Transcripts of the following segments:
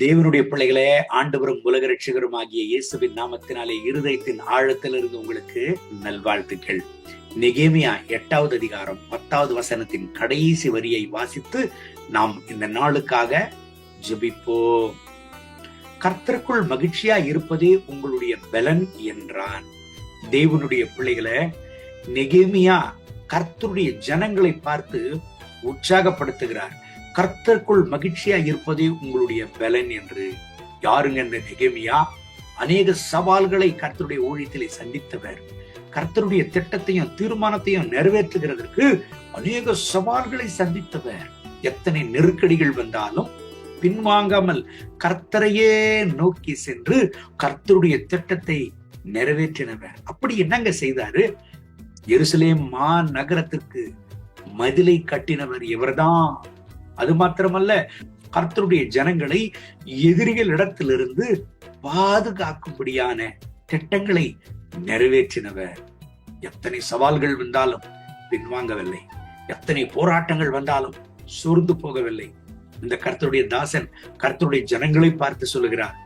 தேவனுடைய பிள்ளைகளே ஆண்டவரும் உலக ரட்சகரும் ஆகிய இயேசுவின் நாமத்தினாலே இருதயத்தின் ஆழத்திலிருந்து உங்களுக்கு நல்வாழ்த்துக்கள். நெகேமியா எட்டாவது அதிகாரம் பத்தாவது வசனத்தின் கடைசி வரியை வாசித்து நாம் இந்த நாளுக்காக ஜபிப்போம். கர்த்தருக்குள் மகிழ்ச்சியா இருப்பதே உங்களுடைய பலன் என்றான். தேவனுடைய பிள்ளைகளை நெகேமியா கர்த்தருடைய ஜனங்களை பார்த்து உற்சாகப்படுத்துகிறார். கர்த்தருக்குள் மகிழ்ச்சியா இருப்பதே உங்களுடைய பலன் என்று யாருங்க இந்த நெகேமியா? அநேக சவால்களை கர்த்தருடைய ஊழியத்திலே சந்தித்தவர். கர்த்தருடைய திட்டத்தையும் தீர்மானத்தையும் நிறைவேற்றுகிறதற்கு அநேக சவால்களை சந்தித்தவர். எத்தனை நெருக்கடிகள் வந்தாலும் பின்வாங்காமல் கர்த்தரையே நோக்கி சென்று கர்த்தருடைய திட்டத்தை நிறைவேற்றினவர். அப்படி என்னங்க செய்தாரு? எருசலேம் மா நகரத்திற்கு மதிலை கட்டினவர் இவர்தான். அது மாத்திரமல்ல கர்த்தருடைய ஜனங்களை எதிரிகள் இடத்திலிருந்து பாதுகாக்கும்படியான திட்டங்களை நிறைவேற்றினவர். எத்தனை சவால்கள் வந்தாலும் பின்வாங்கவில்லை. எத்தனை போராட்டங்கள் வந்தாலும் சோர்ந்து போகவில்லை. இந்த கர்த்தருடைய தாசன் கர்த்தருடைய ஜனங்களை பார்த்து சொல்லுகிறார்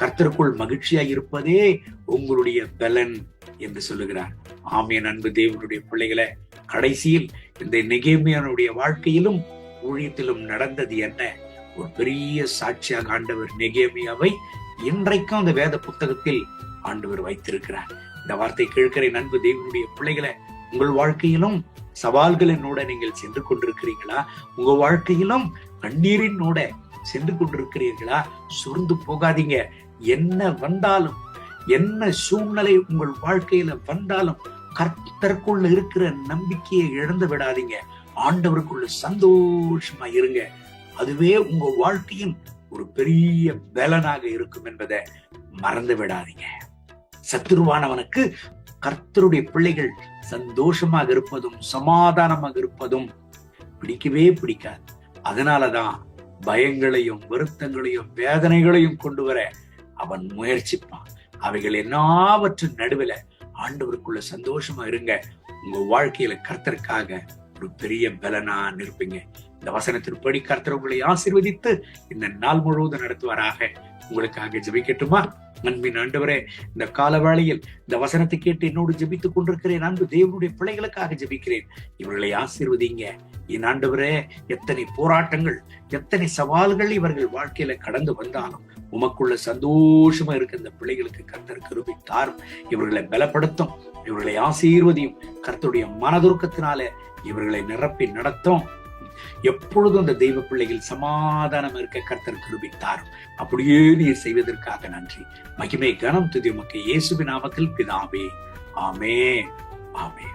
கர்த்தருக்குள் மகிழ்ச்சியா இருப்பதே உங்களுடைய பலன் என்று சொல்லுகிறார். ஆமியன் அன்பு தேவனுடைய பிள்ளைகளை கடைசியில் இந்த நெகேமியனுடைய வாழ்க்கையிலும் ஊழியத்திலும் நடந்தது என்ன? ஒரு பெரிய சாட்சியாக ஆண்டவர் நெகேமியாவை இன்றைக்கும் அந்த வேத புத்தகத்தில் ஆண்டவர் வைத்திருக்கிறார். இந்த வார்த்தை கேட்கிற நண்பு தேவனுடைய பிள்ளைகளை உங்கள் வாழ்க்கையிலும் சவால்களினோட நீங்கள் சென்று கொண்டிருக்கிறீங்களா உங்க வாழ்க்கையிலும் கண்ணீரினோட சென்று கொண்டிருக்கிறீர்களா? சுருந்து போகாதீங்க. என்ன வந்தாலும் என்ன சூழ்நிலை உங்கள் வாழ்க்கையில வந்தாலும் கர்த்தருக்குள்ள இருக்கிற நம்பிக்கையை இழந்து விடாதீங்க. ஆண்டவருக்குள்ள சந்தோஷமா இருங்க. அதுவே உங்க வாழ்க்கையின் ஒரு பெரிய பலனாக இருக்கும் என்பதை மறந்து விடாதீங்க. சத்துருவானவனுக்கு கர்த்தருடைய பிள்ளைகள் சந்தோஷமாக இருப்பதும் சமாதானமாக இருப்பதும் பிடிக்கவே பிடிக்காது. அதனாலதான் பயங்களையும் வருத்தங்களையும் வேதனைகளையும் கொண்டு வர அவன் முயற்சிப்பான். அவைகள் எல்லாவற்றின் நடுவில் ஆண்டவருக்குள்ள சந்தோஷமா இருங்க. உங்க வாழ்க்கையில கர்த்தருக்காக ஒரு பெரிய பலனா இருப்பீங்க இந்த வசனத்தின்படி கர்த்தர் உங்களை ஆசீர்வதித்து இந்த நாள் முழுவதும் நடத்துவாராக. உங்களுக்காக ஜெபிக்கட்டுமா? அன்பின் ஆண்டவரே இந்த காலவேளையில் இந்த வசனத்தை கேட்டு என்னோடு ஜெபித்துக் கொண்டிருக்கிறேன். அன்பு தேவனுடைய பிள்ளைகளுக்காக ஜெபிக்கிறேன். இவர்களை ஆசீர்வதிங்க. என் ஆண்டவரே எத்தனை போராட்டங்கள் எத்தனை சவால்கள் இவர்கள் வாழ்க்கையில கடந்து வந்தாலும் உமக்குள்ள சந்தோஷமா இருக்க இந்த பிள்ளைகளுக்கு கர்த்தர் கிருபை இவர்களை பலப்படுத்தும் இவர்களை ஆசீர்வதியும் கர்த்தருடைய மனதுருக்கத்தினால இவர்களை நிரப்பி நடத்தும். எப்பொழுதும் அந்த தெய்வ பிள்ளைகள் சமாதானம் இருக்க கர்த்தர் கிருபித்தார். அப்படியே நீர் செய்வதற்காக நன்றி. மகிமை கனம் துதி உமக்கு. இயேசுவின் நாமத்தில் பிதாவே. ஆமே ஆமே